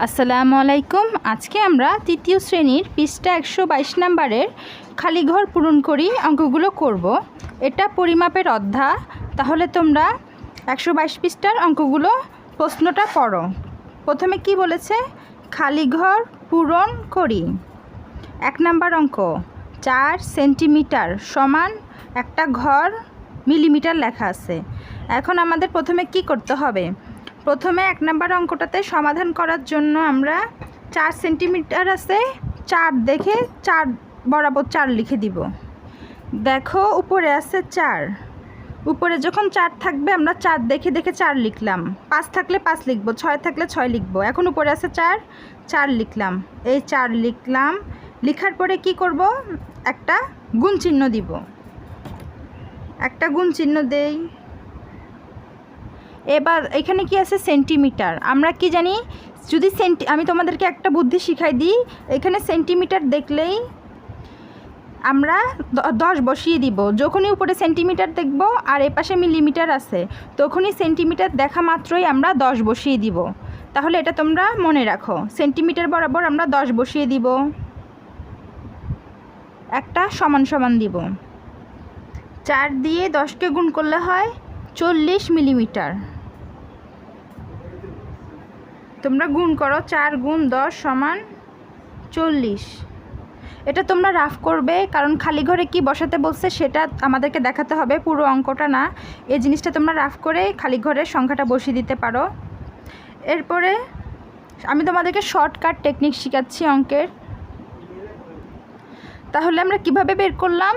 আসসালামু আলাইকুম। আজকে আমরা তৃতীয় শ্রেণির পৃষ্ঠা একশো বাইশ নাম্বারের খালি ঘর পূরণ করি, অঙ্কগুলো করব। এটা পরিমাপের অধ্যা, তাহলে তোমরা একশো বাইশ পৃষ্ঠার অঙ্কগুলো প্রশ্নটা পড়ো প্রথমে কি বলেছে? খালি ঘর পূরণ করি। এক নাম্বার অঙ্ক, চার সেন্টিমিটার সমান একটা ঘর মিলিমিটার লেখা আছে। এখন আমাদের প্রথমে কি করতে হবে? প্রথমে এক নাম্বার অঙ্কটাতে সমাধান করার জন্য আমরা চার সেন্টিমিটার আছে, চার দেখে চার বরাবর চার লিখে দিব। দেখো, উপরে আছে চার। উপরে যখন চার থাকবে, আমরা চার দেখে দেখে চার লিখলাম। পাঁচ থাকলে পাঁচ লিখব, ছয় থাকলে ছয় লিখব। এখন উপরে আছে চার চার লিখলাম। এই চার লিখলাম। লিখার পরে কি করব? একটা গুণ চিহ্ন দিব। একটা গুণ চিহ্ন দেই। এবার এখানে কি আছে? সেন্টিমিটার আমরা কি জানি? যদি সেন্টি আমি তোমাদেরকে একটা বুদ্ধি শিখাই দিই। এখানে সেন্টিমিটার দেখলেই আমরা দশ বসিয়ে দিব। যখনই উপরে সেন্টিমিটার দেখব আর এপাশে মিলিমিটার আছে, তখনই সেন্টিমিটার দেখা মাত্রই আমরা দশ বসিয়ে দিব। তাহলে এটা তোমরা মনে রাখো সেন্টিমিটার বরাবর আমরা দশ বসিয়ে দিব। একটা সমান সমান দিব। চার দিয়ে দশকে গুণ করলে হয় চল্লিশ মিলিমিটার তোমরা গুণ করো চার গুণ দশ সমান চল্লিশ। এটা তোমরা রাফ করবে, কারণ খালি ঘরে কি বসাতে বলছে সেটা আমাদেরকে দেখাতে হবে, পুরো অঙ্কটা না। এই জিনিসটা তোমরা রাফ করে খালি ঘরের সংখ্যাটা বসিয়ে দিতে পারো। এরপরে আমি তোমাদেরকে শর্টকাট টেকনিক শেখাচ্ছি অঙ্কের। তাহলে আমরা কীভাবে বের করলাম?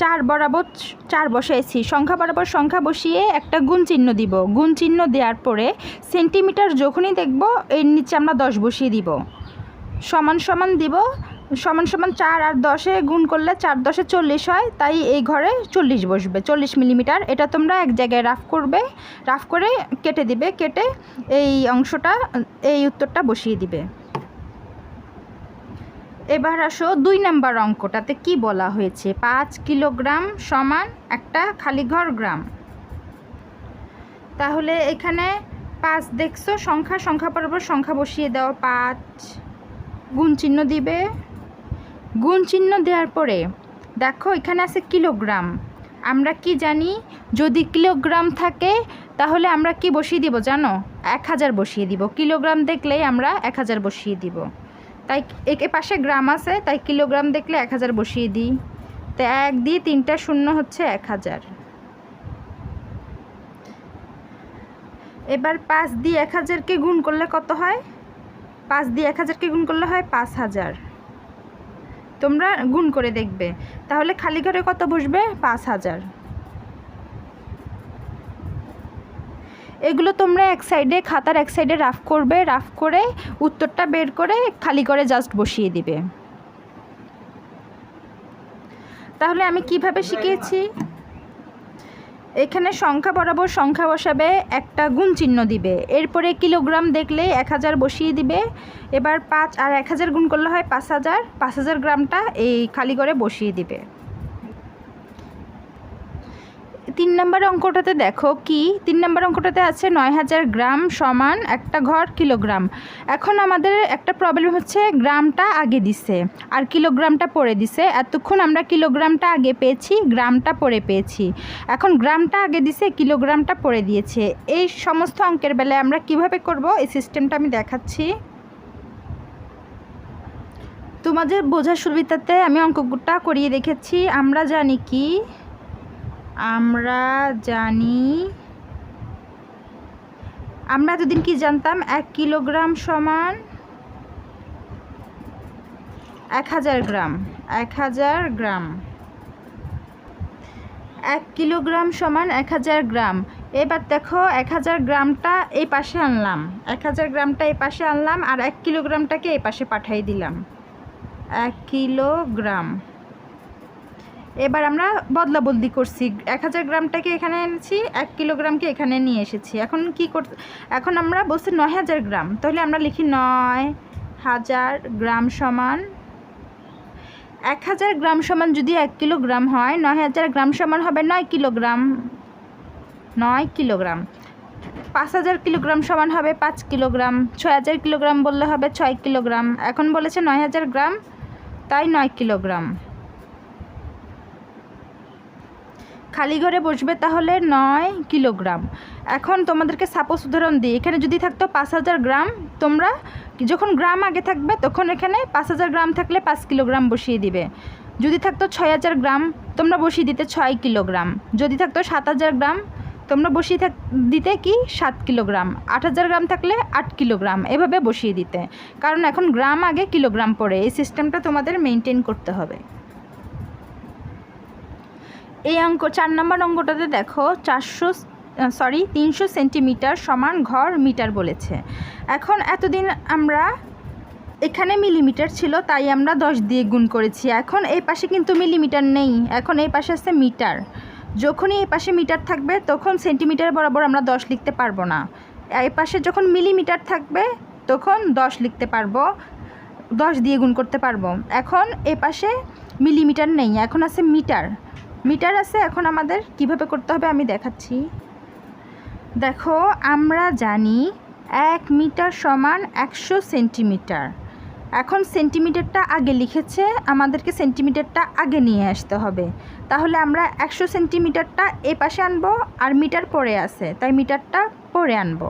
চার বরাবর, চার বসাইছি সংখ্যা বরাবর সংখ্যা বসিয়ে একটা গুণ চিহ্ন দিব। গুণ চিহ্ন দেওয়ার পরে সেন্টিমিটার যখনই দেখব, এর নিচে আমরা দশ বসিয়ে দিব। সমান সমান দিব। সমান সমান চার আর দশে গুণ করলে চার দশে চল্লিশ হয়, তাই এই ঘরে চল্লিশ বসবে। চল্লিশ মিলিমিটার। এটা তোমরা এক জায়গায় রাফ করবে, রাফ করে কেটে দিবে, কেটে এই অংশটা, এই উত্তরটা বসিয়ে দিবে। এবার আসো দুই নাম্বার অঙ্কটাতে কি বলা হয়েছে? পাঁচ কিলোগ্রাম সমান একটা খালি ঘর গ্রাম। তাহলে এখানে পাঁচ দেখছ, সংখ্যা সংখ্যা বরাবর সংখ্যা বসিয়ে দাও। পাঁচ গুণ চিহ্ন দিবে। গুণ চিহ্ন দেওয়ার পরে দেখো এখানে আছে কিলোগ্রাম। আমরা কি জানি? যদি কিলোগ্রাম থাকে, তাহলে আমরা কি বসিয়ে দিব জানো? এক হাজার বসিয়ে দিব। কিলোগ্রাম দেখলেই আমরা এক হাজার বসিয়ে দিব। তাই একে পাশে গ্রাম আছে, তাই কিলোগ্রাম দেখলে এক হাজার বসিয়ে দিই। তো এক দিয়ে তিনটা শূন্য হচ্ছে এক হাজার। এবার পাঁচ দিয়ে এক হাজারকে গুণ করলে কত হয়? পাঁচ দিয়ে এক হাজারকে গুণ করলে হয় পাঁচ হাজার। তোমরা গুণ করে দেখবে। তাহলে খালি ঘরে কত বসবে? পাঁচ হাজার। এগুলো তোমরা এক সাইডে খাতার এক সাইডে রাফ করবে রাফ করে উত্তরটা বের করে খালি করে জাস্ট বসিয়ে দিবে। তাহলে আমি কীভাবে শিখিয়েছি এখানে সংখ্যা বরাবর সংখ্যা বসাবে, একটা গুণ চিহ্ন দিবে। এরপরে কিলোগ্রাম দেখলে এক হাজার বসিয়ে দিবে। এবার পাঁচ আর এক হাজার গুণ করলে হয় পাঁচ হাজার। পাঁচ হাজার গ্রামটা এই খালি করে বসিয়ে দিবে। তিন নম্বর অঙ্কটাতে দেখো কি? তিন নম্বর অঙ্কটাতে আছে নয় হাজার গ্রাম সমান একটা ঘর কিলোগ্রাম। এখন আমাদের একটা প্রবলেম হচ্ছে গ্রামটা আগে দিছে আর কিলোগ্রামটা পরে দিছে। এতক্ষণ আমরা কিলোগ্রামটা আগে পেয়েছি, গ্রামটা পরে পেয়েছি। এখন গ্রামটা আগে দিছে, কিলোগ্রামটা পরে দিয়েছে। এই সমস্ত অঙ্কের বেলায় আমরা কীভাবে করব? এই সিস্টেমটা আমি দেখাচ্ছি। তোমাদের বোঝার সুবিধাতে আমি অঙ্কটা করিয়ে রেখেছি আমরা জানি কি? আমরা জানি, আমরা এতদিন কি জানতাম? এক কিলোগ্রাম সমান এক হাজার গ্রাম, এক হাজার গ্রাম। এক কিলোগ্রাম সমান এক হাজার গ্রাম। এবার দেখো, এক হাজার গ্রামটা এই পাশে আনলাম। এক হাজার গ্রামটা এই পাশে আনলাম আর এক কিলোগ্রামটাকে এই পাশে পাঠিয়ে দিলাম। এক কিলোগ্রাম। এবার আমরা বদলা বদলি করছি। এক হাজার গ্রামটাকে এখানে এনেছি, এক কিলোগ্রামকে এখানে নিয়ে এসেছি। এখন কি কর এখন আমরা বলছি নয় হাজার গ্রাম। তাহলে আমরা লিখি নয় হাজার গ্রাম সমান এক হাজার গ্রাম সমান যদি এক কিলোগ্রাম হয়, নয় হাজার গ্রাম সমান হবে নয় কিলোগ্রাম। নয় কিলোগ্রাম। পাঁচ হাজার কিলোগ্রাম সমান হবে পাঁচ কিলোগ্রাম। ছয় হাজার কিলোগ্রাম বললে হবে ছয় কিলোগ্রাম। এখন বলেছে নয় হাজার গ্রাম, তাই নয় কিলোগ্রাম। খালি ঘরে বসবে তাহলে নয় কিলোগ্রাম। এখন তোমাদেরকে সাপোজ উদাহরণ দিই, এখানে যদি থাকতো পাঁচ হাজার গ্রাম, তোমরা যখন গ্রাম আগে থাকবে, তখন এখানে পাঁচ হাজার গ্রাম থাকলে পাঁচ কিলোগ্রাম বসিয়ে দিবে। যদি থাকতো ছয় হাজার গ্রাম, তোমরা বসিয়ে দিতে ছয় কিলোগ্রাম। যদি থাকতো সাত হাজার গ্রাম, তোমরা বসিয়ে থাক দিতে কি? সাত কিলোগ্রাম। আট হাজার গ্রাম থাকলে আট কিলোগ্রাম, এভাবে বসিয়ে দিতে। কারণ এখন গ্রাম আগে কিলোগ্রাম পড়ে, এই সিস্টেমটা তোমাদের মেনটেন করতে হবে। এই অঙ্ক, চার নম্বর অঙ্কটাতে দেখো, চারশো সরি তিনশো সেন্টিমিটার সমান ঘর মিটার বলেছে। এখন এতদিন আমরা এখানে মিলিমিটার ছিল, তাই আমরা দশ দিয়ে গুণ করেছি। এখন এই পাশে কিন্তু মিলিমিটার নেই, এখন এই পাশে আছে মিটার। যখনই এই পাশে মিটার থাকবে, তখন সেন্টিমিটার বরাবর আমরা দশ লিখতে পারব না। এই পাশে যখন মিলিমিটার থাকবে, তখন দশ লিখতে পারব, দশ দিয়ে গুণ করতে পারব। এখন এই পাশে মিলিমিটার নেই, এখন আছে মিটার। মিটার আছে এখন আমাদের, কীভাবে করতে হবে আমি দেখাচ্ছি। দেখো, আমরা জানি এক মিটার সমান একশো সেন্টিমিটার। এখন সেন্টিমিটারটা আগে লিখেছে, আমাদেরকে সেন্টিমিটারটা আগে নিয়ে আসতে হবে। তাহলে আমরা একশো সেন্টিমিটারটা এ পাশে আনব আর মিটার পরে আছে, তাই মিটারটা পরে আনব।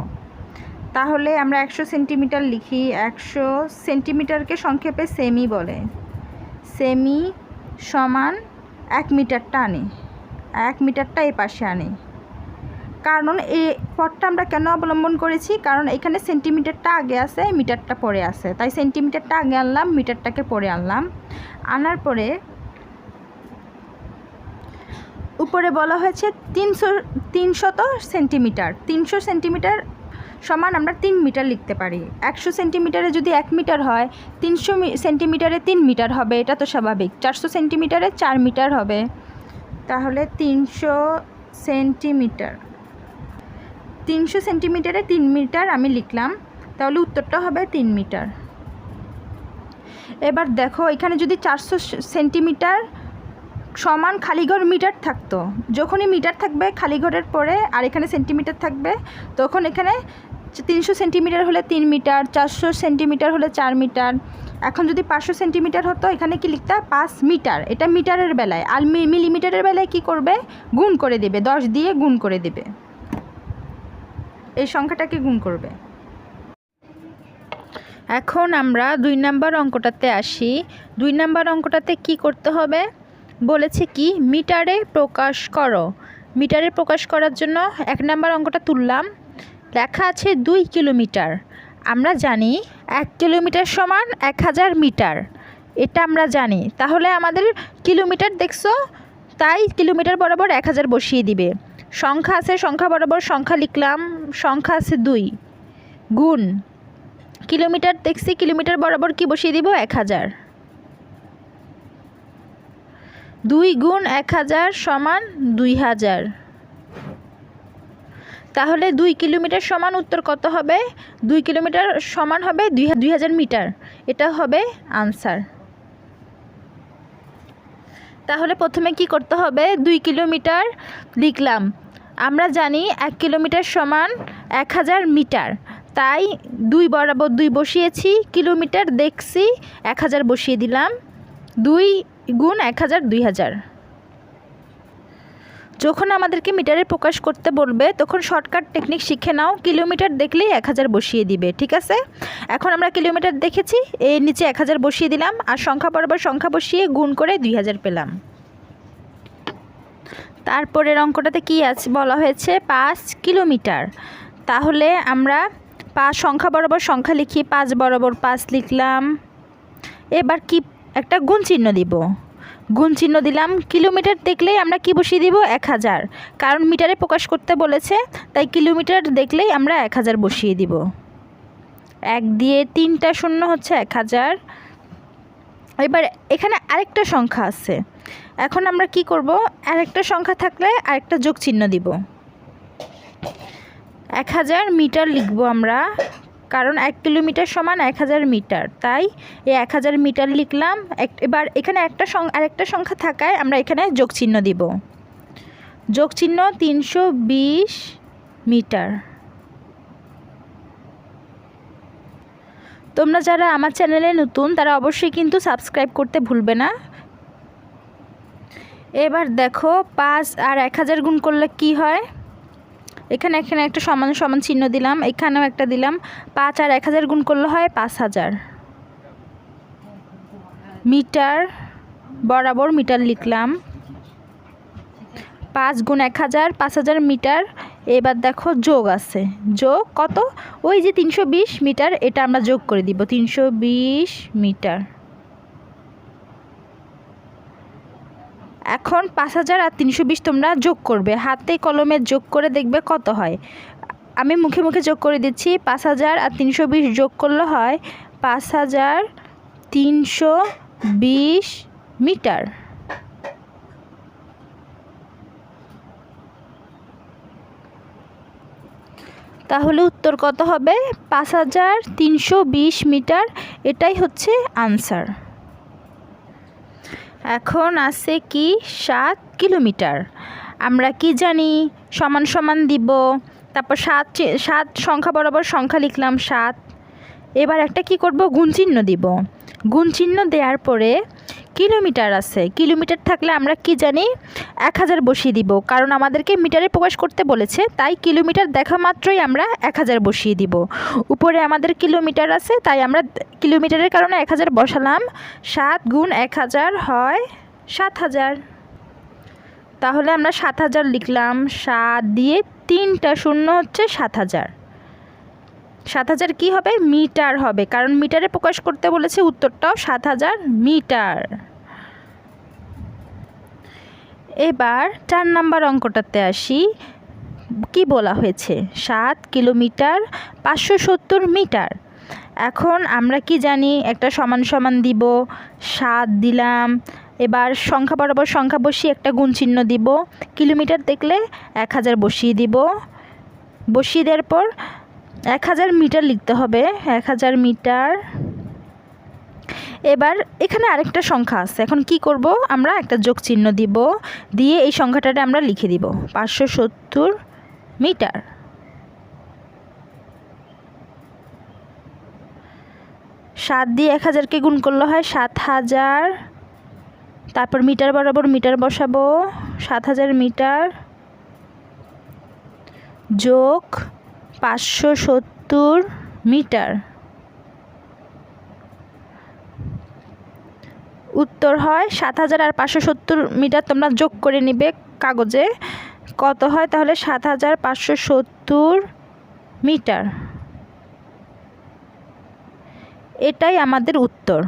তাহলে আমরা একশো সেন্টিমিটার লিখি, একশো সেন্টিমিটারকে সংক্ষেপে সেমি বলে। সেমি সমান এক মিটারটা আনি এক মিটারটা এ পাশে আনি। কারণ এই পথটা আমরা কেন অবলম্বন করেছি? কারণ এখানে সেন্টিমিটারটা আগে আছে, মিটারটা পরে আছে। তাই সেন্টিমিটারটা আগে আনলাম, মিটারটাকে পরে আনলাম। আনার পরে উপরে বলা হয়েছে তিনশো, তিনশত সেন্টিমিটার। তিনশো সেন্টিমিটার সমান আমরা তিন মিটার লিখতে পারি। একশো সেন্টিমিটারে যদি এক মিটার হয়, তিনশো সেন্টিমিটারে তিন মিটার হবে, এটা তো স্বাভাবিক। চারশো সেন্টিমিটারে চার মিটার হবে। তাহলে তিনশো সেন্টিমিটার। তিনশো সেন্টিমিটারে তিন মিটার আমি লিখলাম, তাহলে উত্তরটা হবে তিন মিটার। এবার দেখো, এখানে যদি চারশো সেন্টিমিটার সমান খালিঘর মিটার থাকতো। যখনই মিটার থাকবে খালিঘরের পরে আর এখানে সেন্টিমিটার থাকবে, তখন এখানে তিনশো সেন্টিমিটার হলে তিন মিটার, চারশো সেন্টিমিটার হলে চার মিটার। এখন যদি পাঁচশো সেন্টিমিটার হতো, এখানে কি লিখতে? পাঁচ মিটার। এটা মিটারের বেলায়। আর মিলিমিটারের বেলায় কি করবে? গুণ করে দেবে। দশ দিয়ে গুণ করে দেবে। এই সংখ্যাটাকে গুণ করবে। এখন আমরা দুই নাম্বার অঙ্কটাতে আসি। দুই নাম্বার অঙ্কটাতে কি করতে হবে? বলেছে কি, মিটারে প্রকাশ করো। মিটারে প্রকাশ করার জন্য এক নাম্বার অঙ্কটা তুললাম। লেখা আছে দুই কিলোমিটার। আমরা জানি এক কিলোমিটার সমান এক হাজার মিটার। এটা আমরা জানি। তাহলে আমাদের কিলোমিটার দেখছ? তাই কিলোমিটার বরাবর এক হাজার বসিয়ে দিবে। সংখ্যা আছে, সংখ্যা বরাবর সংখ্যা লিখলাম। সংখ্যা আছে দুই। গুণ। কিলোমিটার দেখছি, কিলোমিটার বরাবর কি বসিয়ে দিব? এক হাজার। দুই গুণ এক হাজার সমান দুই হাজার। তাহলে দুই কিলোমিটার সমান উত্তর কত হবে? দুই কিলোমিটার সমান হবে দুই হাজার মিটার। এটা হবে আনসার। তাহলে প্রথমে কি করতে হবে? দুই কিলোমিটার লিখলাম। আমরা জানি এক কিলোমিটার সমান এক হাজার মিটার। তাই দুই বরাবর দুই বসিয়েছি, কিলোমিটার দেখছি, এক হাজার বসিয়ে দিলাম। দুই গুণ এক হাজার, দুই হাজার। যখন আমাদেরকে মিটারে প্রকাশ করতে বলবে, তখন শর্টকাট টেকনিক শিখে নাও, কিলোমিটার দেখলেই এক হাজার বসিয়ে দিবে, ঠিক আছে? এখন আমরা কিলোমিটার দেখেছি, এর নিচে এক হাজার বসিয়ে দিলাম, আর সংখ্যা বরাবর সংখ্যা বসিয়ে গুণ করে দুই হাজার পেলাম। তারপরের অঙ্কটাতে কি আছে, বলা হয়েছে পাঁচ কিলোমিটার। তাহলে আমরা পাঁচ সংখ্যা বরাবর সংখ্যা লিখি, পাঁচ বরাবর পাঁচ লিখলাম। এবার কি একটা গুণ চিহ্ন দিব। গুণ চিহ্ন দিলাম, কিলোমিটার দেখলেই আমরা কি বসিয়ে দিব? এক হাজার। কারণ মিটারে প্রকাশ করতে বলেছে, তাই কিলোমিটার দেখলেই আমরা এক হাজার বসিয়ে দিব। এক দিয়ে তিনটা শূন্য হচ্ছে এক হাজার। এবার এখানে আরেকটা সংখ্যা আছে। এখন আমরা কি করব? আরেকটা সংখ্যা থাকলে আরেকটা যোগ চিহ্ন দিব। এক হাজার মিটার লিখব আমরা। কারণ এক কিলোমিটার সমান এক হাজার মিটার। তাই এই এক হাজার মিটার লিখলাম, এক, এবার এখানে একটা আরেকটা সংখ্যা থাকায় আমরা এখানে যোগ চিহ্ন দিব। যোগ চিহ্ন তিনশো বিশ মিটার। তোমরা যারা আমার চ্যানেলে নতুন, তারা অবশ্যই কিন্তু সাবস্ক্রাইব করতে ভুলবে না। এবার দেখো, পাঁচ আর এক হাজার গুণ করলে কি হয়? এখানে এখানে একটা সমান সমান চিহ্ন দিলাম, এখানেও একটা দিলাম। পাঁচ আর এক হাজার গুণ করলে হয় পাঁচ হাজার। মিটার বরাবর মিটার লিখলাম। পাঁচ গুণ এক হাজার, পাঁচ হাজার মিটার। এবার দেখো যোগ আছে। যোগ কত? ওই যে তিনশো বিশ মিটার, এটা আমরা যোগ করে দিব। তিনশো বিশ মিটার। এখন পাঁচ হাজার আর তিনশো বিশ তোমরা যোগ করবে। হাতে কলমে যোগ করে দেখবে কত হয়। আমি মুখে মুখে যোগ করে দিচ্ছি, পাঁচ হাজার আর তিনশো বিশ যোগ করলে হয় পাঁচ হাজার তিনশো বিশ মিটার। তাহলে উত্তর কত হবে? পাঁচ হাজার তিনশো বিশ মিটার, এটাই হচ্ছে আনসার এখন আছে কি? সাত কিলোমিটার। আমরা কি জানি? সমান সমান দিব। তারপর সাত সাত সংখ্যা বরাবর সংখ্যা লিখলাম সাত। এবার একটা কি করব? গুণ চিহ্ন দিব। গুণ চিহ্ন দেওয়ার পরে কিলোমিটার আছে। কিলোমিটার থাকলে আমরা কি জানি? এক হাজার বসিয়ে দিব। কারণ আমাদেরকে মিটারে প্রকাশ করতে বলেছে, তাই কিলোমিটার দেখা মাত্রই আমরা এক হাজার বসিয়ে দিব। উপরে আমাদের কিলোমিটার আছে, তাই আমরা কিলোমিটারের কারণে এক হাজার বসালাম। সাত গুণ এক হাজার হয় সাত হাজার। তাহলে আমরা সাত হাজার লিখলাম। সাত দিয়ে তিনটা শূন্য হচ্ছে সাত হাজার। সাত হাজার কী হবে? মিটার হবে। কারণ মিটারে প্রকাশ করতে বলেছে উত্তরটাও সাত হাজার মিটার। এবার চার নাম্বার অঙ্কটাতে আসি। কি বলা হয়েছে? সাত কিলোমিটার পাঁচশো সত্তর মিটার। এখন আমরা কি জানি? একটা সমান সমান দিব, সাত দিলাম। এবার সংখ্যা বরাবর সংখ্যা বসিয়ে একটা গুণ চিহ্ন দিব। কিলোমিটার দেখলে এক হাজার বসিয়ে দিব। বসিয়ে দেওয়ার পর এক হাজার মিটার লিখতে হবে, এক হাজার মিটার। এবার এখানে আরেকটা সংখ্যা আছে। এখন কি করব? আমরা একটা যোগ চিহ্ন দিব, দিয়ে এই সংখ্যাটাতে আমরা লিখে দিব, পাঁচশো সত্তর মিটার। সাত দিয়ে এক হাজারকে গুণ করলে হয় সাত হাজার। তারপর মিটার বরাবর মিটার বসাবো, সাত হাজার মিটার যোগ পাঁচশো সত্তর মিটার। উত্তর হয় সাত হাজার আর পাঁচশো সত্তর মিটার, তোমরা যোগ করে নিবে কাগজে। কত হয় তাহলে সাত হাজার পাঁচশো সত্তর মিটার? এটাই আমাদের উত্তর।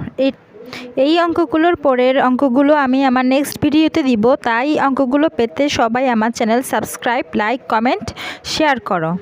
এই অঙ্কগুলোর পরের অঙ্কগুলো আমি আমার নেক্সট ভিডিওতে দিব। তাই অঙ্কগুলো পেতে সবাই আমার channel subscribe like comment share করো।